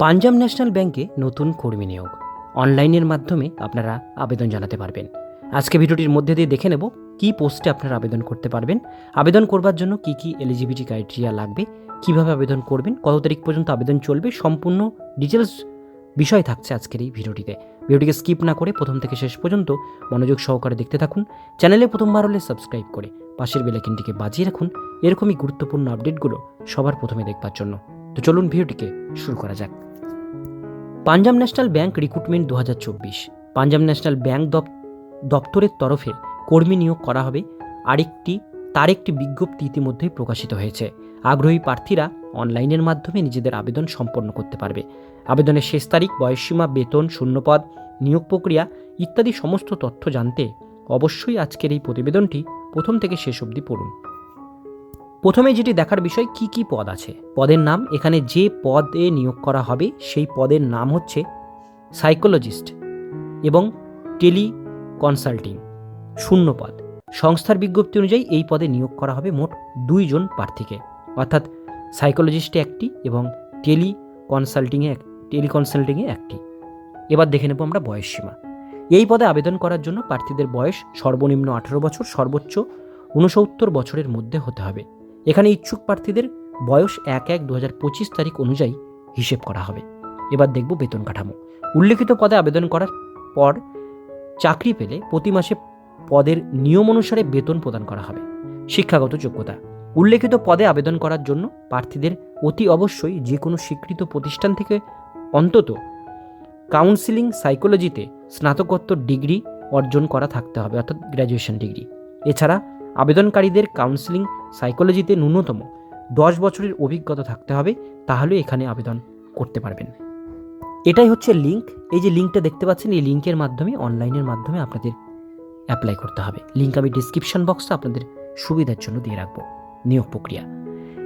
Punjab national ব্যাংকে নতুন কর্মী নিয়োগ। অনলাইনের মাধ্যমে আপনারা আবেদন জানাতে পারবেন। আজকে ভিডিওটির মধ্যে দিয়ে দেখে নেব, কী পোস্টে আপনারা আবেদন করতে পারবেন, আবেদন করবার জন্য কি কি এলিজিবিলিটি ক্রাইটেরিয়া লাগবে, কীভাবে আবেদন করবেন, কত তারিখ পর্যন্ত আবেদন চলবে, সম্পূর্ণ ডিটেলস বিষয় থাকছে আজকের এই ভিডিওটিতে। ভিডিওটিকে স্কিপ না করে প্রথম থেকে শেষ পর্যন্ত মনোযোগ সহকারে দেখতে থাকুন, চ্যানেলে প্রথমবার হলে সাবস্ক্রাইব করে পাশের বেলাইকিনটিকে বাজিয়ে রাখুন, এরকমই গুরুত্বপূর্ণ আপডেটগুলো সবার প্রথমে দেখবার জন্য। তো চলুন ভিডিওটিকে শুরু করা যাক। পাঞ্জাব ন্যাশনাল ব্যাংক রিক্রুটমেন্ট দু হাজার চব্বিশ। পাঞ্জাব ন্যাশনাল ব্যাংক দপ- দপ্তরের তরফে কর্মী নিয়োগ করা হবে। আরেকটি তার একটি বিজ্ঞপ্তি ইতিমধ্যেই প্রকাশিত হয়েছে। আগ্রহী প্রার্থীরা অনলাইনের মাধ্যমে নিজেদের আবেদন সম্পন্ন করতে পারবে। আবেদনের শেষ তারিখ, বয়সসীমা, বেতন, শূন্যপদ, নিয়োগ প্রক্রিয়া ইত্যাদি সমস্ত তথ্য জানতে অবশ্যই আজকের এই প্রতিবেদনটি প্রথম থেকে শেষ অবধি পড়ুন। প্রথমে যেটি দেখার বিষয়, কি কি পদ আছে? পদের নাম, এখানে যে পদে নিয়োগ করা হবে, সেই পদের নাম হচ্ছে সাইকোলজিস্ট এবং টেলি কনসাল্টিং শূন্য পদ। সংস্থার বিজ্ঞপ্তি অনুযায়ী এই পদে নিয়োগ করা হবে মোট দুইজন প্রার্থীকে। অর্থাৎ সাইকোলজিস্টে একটি এবং টেলি কনসাল্টিংয়ে টেলি কনসাল্টিংয়ে একটি। এবার দেখে নেব আমরা বয়সসীমা এই পদে আবেদন করার জন্য প্রার্থীদের বয়স সর্বনিম্ন আঠারো বছর, সর্বোচ্চ ঊনসত্তর বছরের মধ্যে হতে হবে। এখানে ইচ্ছুক প্রার্থীদের বয়স এক এক দু তারিখ অনুযায়ী হিসেব করা হবে। এবার দেখব বেতন কাঠামো। উল্লেখিত পদে আবেদন করার পর চাকরি পেলে প্রতি মাসে পদের নিয়ম অনুসারে বেতন প্রদান করা হবে। শিক্ষাগত যোগ্যতা। উল্লেখিত পদে আবেদন করার জন্য প্রার্থীদের অতি অবশ্যই যে কোনো স্বীকৃত প্রতিষ্ঠান থেকে অন্তত কাউন্সিলিং সাইকোলজিতে স্নাতকোত্তর ডিগ্রি অর্জন করা থাকতে হবে, অর্থাৎ গ্র্যাজুয়েশন ডিগ্রি। এছাড়া আবেদনকারীদের কাউন্সিলিং সাইকোলজিতে ন্যূনতম দশ বছরের অভিজ্ঞতা থাকতে হবে, তাহলে এখানে আবেদন করতে পারবেন। এটাই হচ্ছে লিঙ্ক এই যে লিঙ্কটা দেখতে পাচ্ছেন, এই লিঙ্কের মাধ্যমে অনলাইনের মাধ্যমে আপনাদের অ্যাপ্লাই করতে হবে। লিঙ্ক আমি ডিসক্রিপশন বক্সে আপনাদের সুবিধার জন্য দিয়ে রাখব। নিয়োগ প্রক্রিয়া।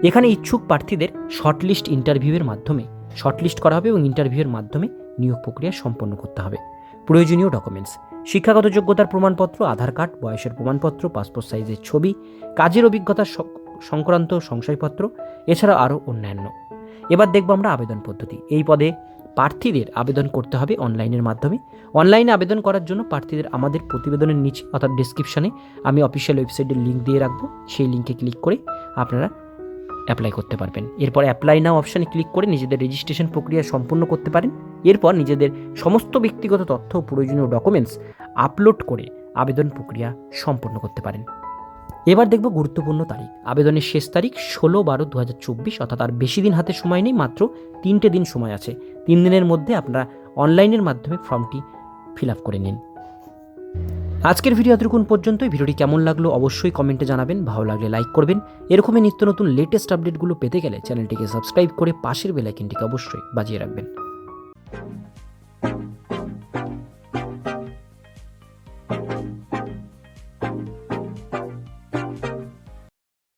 এখানে ইচ্ছুক প্রার্থীদের শর্টলিস্ট ইন্টারভিউয়ের মাধ্যমে শর্টলিস্ট করা হবে এবং ইন্টারভিউয়ের মাধ্যমে নিয়োগ প্রক্রিয়া সম্পন্ন করতে হবে। প্রয়োজনীয় ডকুমেন্টস শিক্ষাগত যোগ্যতার প্রমাণপত্র, আধার কার্ড, বয়সের প্রমাণপত্র পাসপোর্ট সাইজের ছবি, কাজের অভিজ্ঞতা সংক্রান্ত সংশয়পত্র এছাড়া আরও অন্যান্য। এবার দেখব আমরা আবেদন পদ্ধতি। এই পদে প্রার্থীদের আবেদন করতে হবে অনলাইনের মাধ্যমে। অনলাইনে আবেদন করার জন্য প্রার্থীদের আমাদের প্রতিবেদনের নিচে, অর্থাৎ ডিসক্রিপশনে আমি অফিসিয়াল ওয়েবসাইটের লিঙ্ক দিয়ে রাখব। সেই লিঙ্কে ক্লিক করে আপনারা অ্যাপ্লাই করতে পারবেন। এরপর অ্যাপ্লাই নাও অপশানে ক্লিক করে নিজেদের রেজিস্ট্রেশন প্রক্রিয়া সম্পূর্ণ করতে পারেন। এরপর নিজেদের সমস্ত ব্যক্তিগত তথ্য ও প্রয়োজনীয় ডকুমেন্টস আপলোড করে আবেদন প্রক্রিয়া সম্পন্ন করতে পারেন। এবার দেখব গুরুত্বপূর্ণ তারিখ। আবেদনের শেষ তারিখ ষোলো বারো দু হাজার চব্বিশ, অর্থাৎ আর বেশি দিন হাতে সময় নেই, মাত্র তিনটে দিন সময় আছে। তিন দিনের মধ্যে আপনারা অনলাইনের মাধ্যমে ফর্মটি ফিল আপ করে নিন। আজকের ভিডিও এতটুকুন পর্যন্তই। ভিডিওটি কেমন লাগল অবশ্যই কমেন্টে জানাবেন। ভালো লাগলে লাইক করবেন। এরকমই নিত্য নতুন লেটেস্ট আপডেটগুলো পেতে গেলে চ্যানেলটিকে সাবস্ক্রাইব করে পাশের বেলাইকিনটিকে অবশ্যই বাজিয়ে রাখবেন। you